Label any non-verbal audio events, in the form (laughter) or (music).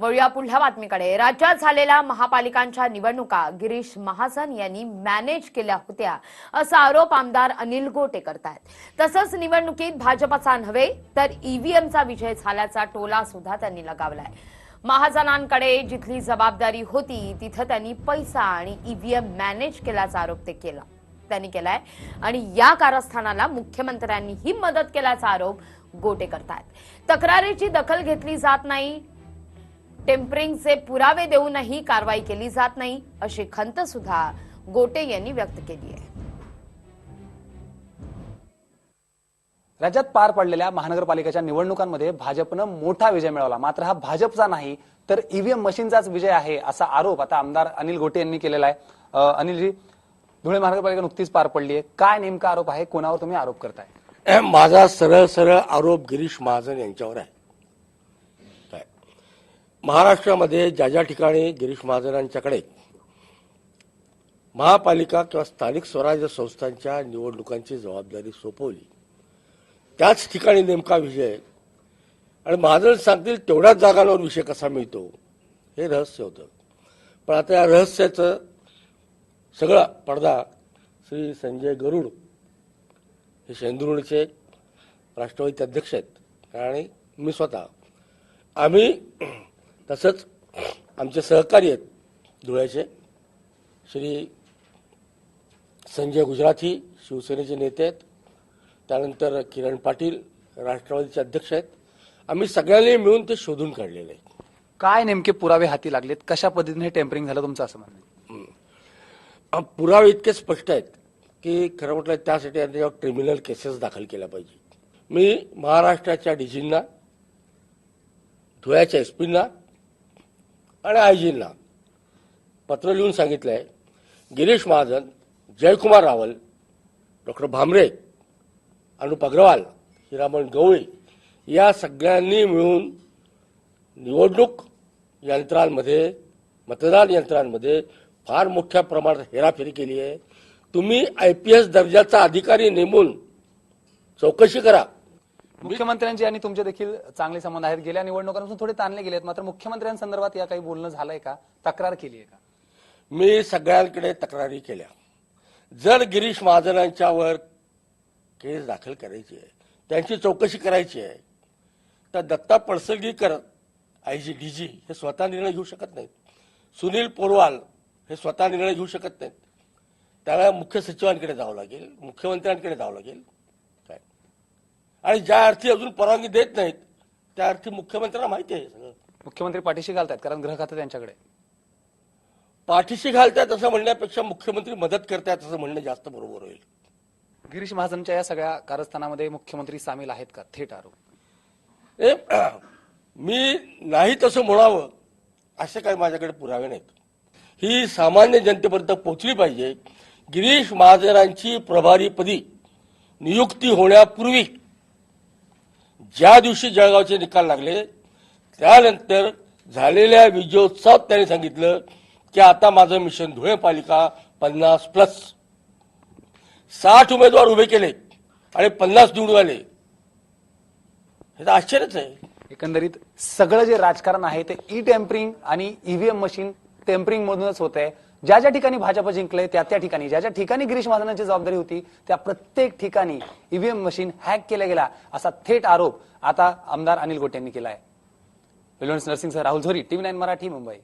वळूया पुढल्या बातमीकडे. राज्यात झालेल्या महापालिकांच्या निवडणुका गिरीश महाजन यांनी मॅनेज केल्या होत्या असा आरोप आमदार अनिल गोटे करतायत. तसंच निवडणुकीत भाजपचा नव्हे तर ईव्हीएमचा विजय झाल्याचा टोला सुद्धा त्यांनी लगावलाय. महाजनांकडे जिथली जबाबदारी होती तिथं त्यांनी पैसा आणि ईव्हीएम मॅनेज केल्याचा आरोप ते केला त्यांनी केलाय. आणि या कारस्थानाला मुख्यमंत्र्यांनीही मदत केल्याचा आरोप गोटे करतायत. तक्रारीची दखल घेतली जात नाही टेम्परिंगचे पुरावे देऊनही कारवाई केली जात नाही अशी खंत सुद्धा गोटे यांनी व्यक्त केली आहे. राज्यात पार पडलेल्या महानगरपालिकेच्या निवडणुकांमध्ये भाजपनं मोठा विजय मिळवला. मात्र हा भाजपचा नाही तर ईव्हीएम मशीनचाच विजय आहे असा आरोप आता आमदार अनिल गोटे यांनी केलेला आहे. अनिलजी धुळे महानगरपालिका नुकतीच पार पडली आहे. काय नेमका आरोप आहे? कोणावर तुम्ही आरोप करताय? (clears throat) माझा सरळ सरळ आरोप गिरीश महाजन यांच्यावर आहे. महाराष्ट्रामध्ये ज्या ज्या ठिकाणी गिरीश महाजनांच्याकडे महापालिका किंवा स्थानिक स्वराज्य संस्थांच्या निवडणुकांची जबाबदारी सोपवली त्याच ठिकाणी नेमका विजय आणि महाजन सांगतील तेवढ्याच जागांवर विषय कसा मिळतो हे रहस्य होतं. पण आता या रहस्याचं सगळा पडदा श्री संजय गरुड हे शेंदुर्णीचे राष्ट्रवादीचे अध्यक्ष आहेत. आणि मी स्वतः आम्ही तसंच आमचे सहकारी आहेत धुळ्याचे. श्री संजय गुजराथी शिवसेनेचे नेते आहेत. त्यानंतर किरण पाटील राष्ट्रवादीचे अध्यक्ष आहेत. आम्ही सगळ्यांनी मिळून ते शोधून काढलेले आहे काय नेमके पुरावे हाती लागलेत? कशा पद्धतीने टेम्परिंग झालं तुमचं असं म्हणणं? पुरावे इतके स्पष्ट आहेत की खरं म्हटलं त्यासाठी त्यांच्यावर क्रिमिनल केसेस दाखल केल्या पाहिजे. मी महाराष्ट्राच्या डीजींना धुळ्याच्या एसपींना आणि आयजींना पत्र लिहून सांगितलं आहे गिरीश महाजन जयकुमार रावल डॉक्टर भामरे अनुप अग्रवाल हिरामण गवळी या सगळ्यांनी मिळून निवडणूक यंत्रांमध्ये मतदान यंत्रांमध्ये फार मोठ्या प्रमाणात हेराफेरी केली आहे. तुम्ही आय पी एस दर्जाचा अधिकारी नेमून चौकशी करा. मुख्यमंत्र्यांची आणि तुमचे देखील चांगले संबंध आहेत. गेल्या निवडणुकांपासून थोडे ताणले गेलेत. मात्र मुख्यमंत्र्यांसंदर्भात या काही बोलणं झालंय का? तक्रार केली आहे का? मी सगळ्यांकडे तक्रारी केल्या. जर गिरीश महाजनांच्यावर केस दाखल करायची आहे त्यांची चौकशी करायची आहे तर Datta Padsalgikar I G D G हे स्वतः निर्णय घेऊ शकत नाहीत. सुनील पोरवाल हे स्वतः निर्णय घेऊ शकत नाहीत. त्याला मुख्य सचिवांकडे जावं लागेल मुख्यमंत्र्यांकडे जावं लागेल. आणि ज्या अर्थी अजून परवानगी देत नाहीत त्या अर्थी मुख्यमंत्र्यांना माहिती आहे सगळं. मुख्यमंत्री पाठीशी घालतायत कारण ग्रह खातं त्यांच्याकडे. पाठीशी घालतायत असं म्हणण्यापेक्षा मुख्यमंत्री मदत करतायत असं म्हणणं जास्त बरोबर होईल. गिरीश महाजनच्या या सगळ्या कारस्थानामध्ये मुख्यमंत्री सामील आहेत का? थेट आरोप. ए, मी नाही तसं म्हणावं असे काही माझ्याकडे पुरावे नाहीत. ही सामान्य जनतेपर्यंत पोहोचली पाहिजे. गिरीश महाजनांची प्रभारीपदी नियुक्ती होण्यापूर्वी ज्या दिवशी जळगावचे निकाल लागले त्यानंतर झालेल्या विजयोत्सवात त्यांनी सांगितलं की आता माझं मिशन धुळे पालिका पन्नास प्लस साठ उमेदवार उभे केले आणि पन्नास निवडून आले. हे तर आश्चर्यच आहे. एकंदरीत सगळं जे राजकारण आहे ते ई टेम्परिंग आणि ईव्हीएम मशीन टेम्परिंग मधूनच होत आहे ज्या ज्या ठिकाणी भाजप जिंकलंय त्या त्या ठिकाणी. ज्या ज्या ठिकाणी गिरीश महाजनांची जबाबदारी होती त्या प्रत्येक ठिकाणी ईव्हीएम मशीन हॅक केल्या गेला असा थेट आरोप आता आमदार अनिल गोटे यांनी केला आहे नरसिंग सर राहुल झोरी टीव्ही नाईन मराठी मुंबई.